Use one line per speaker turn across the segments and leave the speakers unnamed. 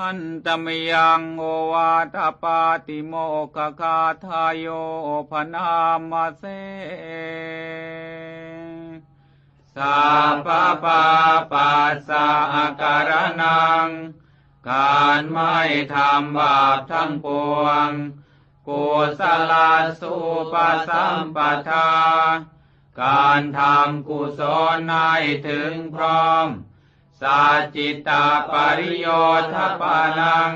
หันตมยังโอวาทปาติโมกคาทายโยพนามาเสสัพพปาปัสสะอาการนัง การไม่ทำบาปทั้งปวง กุศลสุปสัมปทา การทำกุศลให้ถึงพร้อม สัจจิตาปริโยทปานัง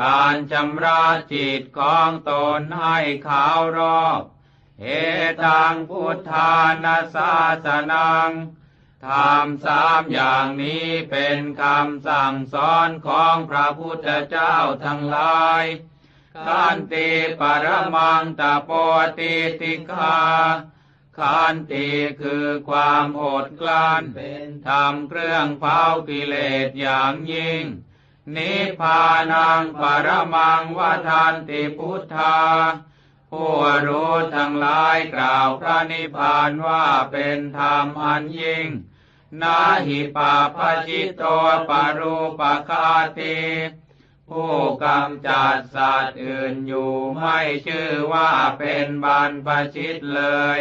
การชำระจิตของตนให้ขาวรอบเอตังพุทธานาสาสนังทำสามอย่างนี้เป็นคำสั่งสอนของพระพุทธเจ้าทั้งหลายขันติปรมังตโปติติคา ขันติคือความอดกลั้นเป็นธรรมเครื่องเผากิเลสอย่างยิ่ง นิพพานังปรมังวทานติพุทธาผู้รู้ทั้งหลายกล่าวพระนิพพานว่าเป็นธรรมอันยิ่ง นาหิปาปชิตโตปรูปคาติผู้กำจัดสัตว์อื่นอยู่ไม่ชื่อว่าเป็นบรรพชิตเลย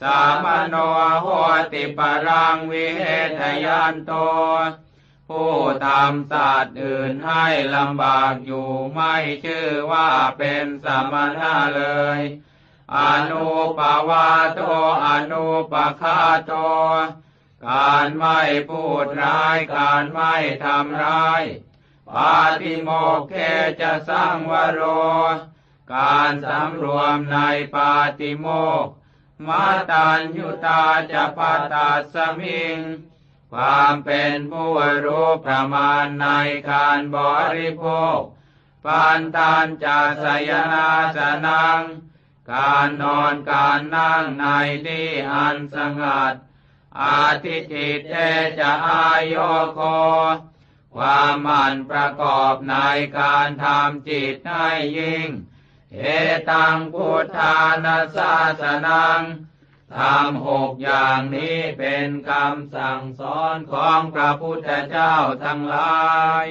สามโนโหติปรังวิเหทยันโต ผู้ทำสัตว์อื่นให้ลำบากอยู่ไม่ชื่อว่าเป็นสมณะเลย อนุปวาโตอนุปคาโต การไม่พูดร้ายการไม่ทำร้ายปาติโมกเคจะสร้างวโร การสำรวมในปาติโมก มาตัญยุตาจะปาตาสมิง ความเป็นผู้รู้ประมาณในการบริโภคปานทานจะสยนาสนัง การนอนการนั่งในที่อันสงัด อาทิจิตเตจะอายโยโคความมันประกอบในการทำจิตให้ยิ่ง เอตังพุทธานาสาสนังทำหกอย่างนี้เป็นคำสั่งสอนของพระพุทธเจ้าทั้งหลาย